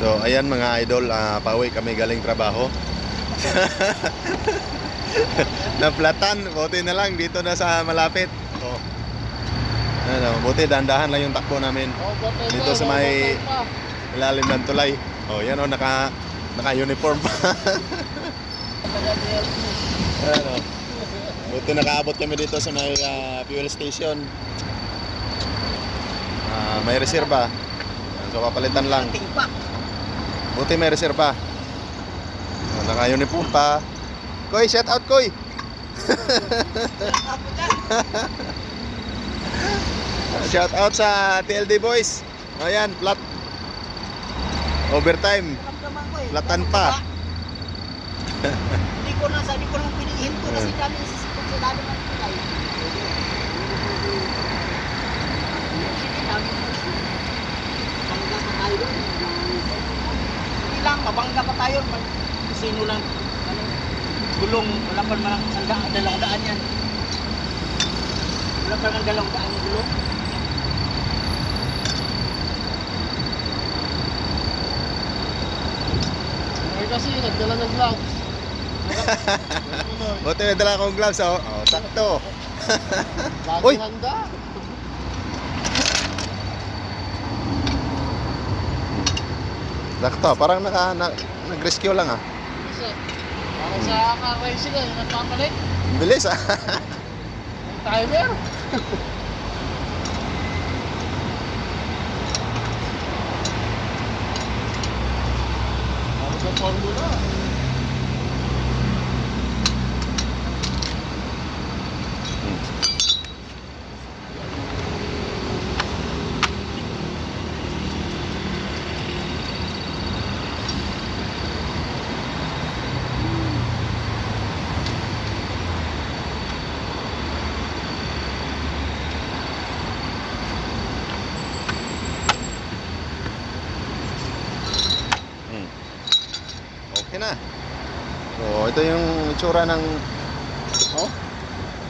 So, ayan mga idol, ah, pauwi kami galing trabaho. Naplatan, buti na lang dito na sa malapit. Oh. Ano, buti dahan-dahan lang yung takbo namin. Oh, Dito sa may-. Ilalim ng tulay. Oh, yan oh, naka naka-uniform pa. Ano. Buti nakaabot kami dito sa may ah, fuel station. Ah, may reserba. So papalitan lang. Buti may reserba. Oh, naka-uniform pa. Koy, shout out Koy. shout out sa TLD boys. Ayan, flat. Overtime. Ramdaman ko eh. Latan pa. Hindi ko na, sabi ko lang pinihin ko kasi Eh. kami sa sikot sa lalo ng tulay. Sige, dami mo. Bangga pa tayo doon. Hindi lang, pa tayo. Sino lang, ano, gulong, wala pa naman ang daan, dalawang daan yan. Wala pa naman dalawang daan yung gulong. Ay kasi nagdala ng gloves. Buti may dala akong gloves, oh. oh sakto. Uy! handa. Sakto, parang naka, na, nag-rescue lang ah. Kasi parang sa car-racing eh, nagpapalit. Ang Bilis ah. Yung timer. Parang sa formula. Okay na. So, ito yung itsura ng Oh.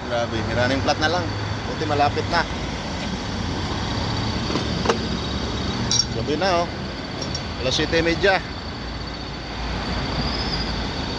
Grabe, running flat na lang. Buti malapit na. Gabi na oh. Alas 7:30.